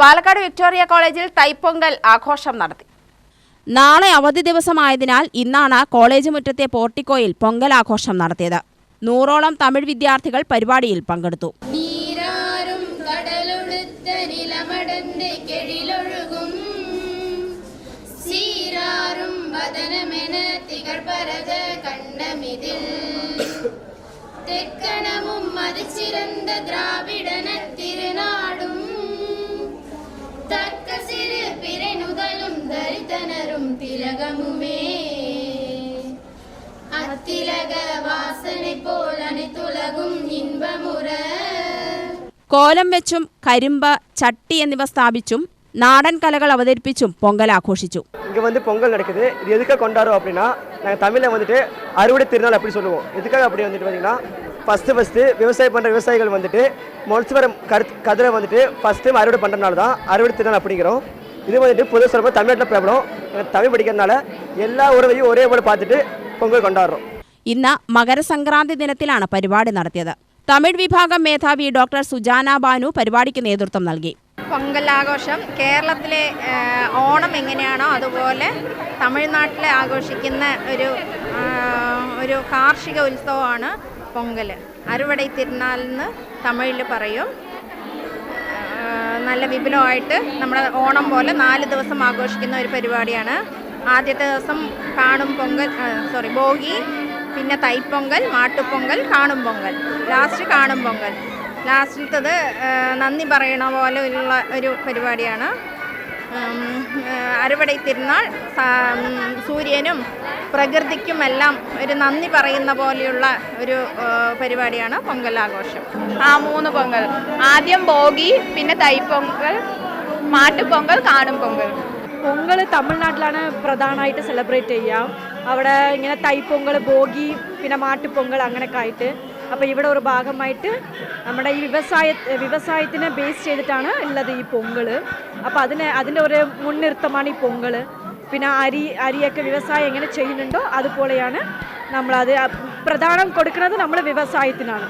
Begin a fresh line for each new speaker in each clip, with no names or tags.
Palakkad Victoria കോളേജിൽ തൈപ്പൊങ്കൽ ആഘോഷം നടത്തി. നാളെ അവധി ദിവസമായതിനാൽ ഇന്നാണ് കോളേജ് മുറ്റത്തെ പോർട്ടിക്കോയിൽ പൊങ്കൽ ആഘോഷം നടത്തിയത്. നൂറോളം തമിഴ് വിദ്യാർത്ഥികൾ പരിപാടിയിൽ പങ്കെടുത്തു.
നീരാറും കടലൊടുത്ത നിലമടന്റെ திலகமுமே அத்திலக வாசனை போல் அனைத்துலகும் இன்பமுற
കോലം വെച്ചും കരിമ്പ് ചട്ടി എന്നിവ സ്ഥാപിച്ചും നാടൻ കലകൾ അവതരിപ്പിച്ചും പൊങ്കൽ ആഘോഷിച്ചു
இங்கே வந்து பொங்கல் நடக்குது இது எதுக்காக கொண்டாடுறோம் அப்படின்னா நாங்கள் தமிழில் வந்துட்டு அறுவடை திருநாள் அப்படி சொல்லுவோம் எதுக்காக அப்படி வந்துட்டு பார்த்தீங்கன்னா ஃபஸ்ட்டு ஃபஸ்ட்டு விவசாயம் பண்ணுற விவசாயிகள் வந்துட்டு முளைச்சி வர கருத்து கதிரை வந்துட்டு ஃபஸ்ட் டைம் அறுவடை பண்ணுறதுனால தான் அறுவடை திருநாள் அப்படிங்கிறோம் இது வந்துட்டு பொது சொல்லும்போது தமிழ்நாட்டில் பிரபலம் எனக்கு தமிழ் படிக்கிறதுனால எல்லா உறவையும் ஒரே போல பார்த்துட்டு பொங்கல் கொண்டாடுறோம்
ഇന്ന് മകരസംക്രാന്തി ദിനത്തിലാണ് പരിപാടി നടത്തിയത് തമിഴ് വിഭാഗം മേധാവി ഡോക്ടർ സുജാന ബാനു പരിപാടിക്ക് നേതൃത്വം നൽകി
പൊങ്കലാഘോഷം കേരളത്തിലെ ആ, ഓണം എങ്ങനെയാണോ അതുപോലെ തമിഴ്നാട്ടിലെ ആഘോഷിക്കുന്ന ഒരു ആ, ഒരു കാർഷിക ഉത്സവമാണ് പൊങ്കൽ അറുവടை തിരുനാളെന്ന് തമിഴിൽ പറയും ആ, നല്ല വിപുലമായിട്ട് നമ്മുടെ ഓണം പോലെ നാല് ദിവസം ആഘോഷിക്കുന്ന ഒരു പരിപാടിയാണ്. ആദ്യത്തെ ദിവസം കാണും പൊങ്കൽ സോറി ഭോഗി പിന്നെ തൈപ്പൊങ്കൽ മാട്ടുപൊങ്കൽ കാണും പൊങ്കൽ. ലാസ്റ്റ് കാണും പൊങ്കൽ. ലാസ്റ്റിലത്തത് നന്ദി പറയണ പോലെ ഉള്ള ഒരു പരിപാടിയാണ്. അറുവടை തിരുനാൾ സൂര്യനും പ്രകൃതിക്കുമെല്ലാം ഒരു നന്ദി പറയുന്ന പോലെയുള്ള ഒരു പരിപാടിയാണ് പൊങ്കൽ ആഘോഷം.
ആ മൂന്ന് പൊങ്കൽ. ആദ്യം ബോഗി പിന്നെ തൈപ്പൊങ്കൽ മാട്ടുപൊങ്കൽ കാണും പൊങ്കൽ.
പൊങ്കൽ തമിഴ്നാട്ടിലാണ് പ്രധാനമായിട്ട് സെലിബ്രേറ്റ് ചെയ്യുക. അവിടെ ഇങ്ങനെ തൈപ്പൊങ്കൽ ബോഗി പിന്നെ മാട്ടുപൊങ്കൽ അങ്ങനെയൊക്കെ ആയിട്ട് അപ്പോൾ ഇവിടെ ഒരു ഭാഗമായിട്ട് നമ്മുടെ ഈ വ്യവസായ വ്യവസായത്തിനെ ബേസ് ചെയ്തിട്ടാണ് ഉള്ളത് ഈ പൊങ്കൽ അപ്പോൾ അതിന് അതിന്റെ ഒരു മുൻനിർത്തമാണ് ഈ പൊങ്കൽ പിന്നെ അരി അരിയൊക്കെ വ്യവസായം എങ്ങനെ ചെയ്യുന്നുണ്ടോ അതുപോലെയാണ് നമ്മളത് പ്രധാനം കൊടുക്കുന്നത് നമ്മൾ വ്യവസായത്തിനാണ്.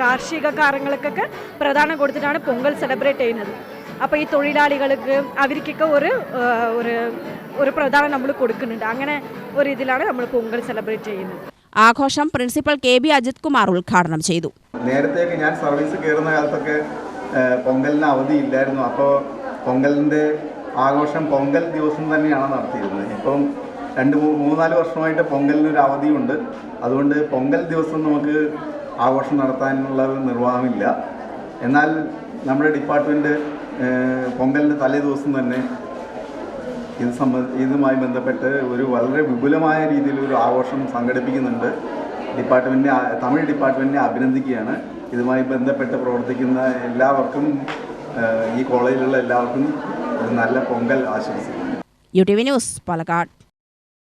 കാർഷിക കാര്യങ്ങൾക്കൊക്കെ പ്രധാനം കൊടുത്തിട്ടാണ് പൊങ്കൽ സെലിബ്രേറ്റ് ചെയ്യുന്നത്. അപ്പോൾ ഈ തൊഴിലാളികൾക്ക് അവർക്കൊക്കെ ഒരു ഒരു ഒരു പ്രധാനം നമ്മൾ കൊടുക്കുന്നുണ്ട്. അങ്ങനെ ഒരു ഇതിലാണ് നമ്മൾ പൊങ്കൽ സെലിബ്രേറ്റ് ചെയ്യുന്നത്.
ആഘോഷം principal K B Ajith Kumar ഉദ്ഘാടനം ചെയ്തു.
നേരത്തെയൊക്കെ ഞാൻ സർവീസ് കയറുന്ന കാലത്തൊക്കെ പൊങ്കലിന് അവധി ഇല്ലായിരുന്നു. അപ്പോൾ പൊങ്കലിന്റെ ആഘോഷം പൊങ്കൽ ദിവസം തന്നെയാണ് നടത്തിയിരുന്നത്. ഇപ്പം രണ്ട് മൂന്നാൽ വർഷമായിട്ട് പൊങ്കലിനൊരു അവധിയുണ്ട്. അതുകൊണ്ട് പൊങ്കൽ ദിവസം നമുക്ക് ആഘോഷം നടത്താനുള്ള നിർവാഹമില്ല. എന്നാൽ നമ്മുടെ ഡിപ്പാർട്ട്മെന്റ് പൊങ്കലിന്റെ തലേ ദിവസം തന്നെ ഇത് സംബന്ധ ഇതുമായി ബന്ധപ്പെട്ട് ഒരു വളരെ വിപുലമായ രീതിയിൽ ഒരു ആഘോഷം സംഘടിപ്പിക്കുന്നുണ്ട്. ഡിപ്പാർട്ട്മെന്റിനെ തമിഴ് ഡിപ്പാർട്ട്മെന്റിനെ അഭിനന്ദിക്കുകയാണ്. ഇതുമായി ബന്ധപ്പെട്ട് പ്രവർത്തിക്കുന്ന എല്ലാവർക്കും ഈ കോളേജിലുള്ള എല്ലാവർക്കും ഒരു നല്ല പൊങ്കൽ ആശംസിക്കുന്നു
U T V news Palakkad.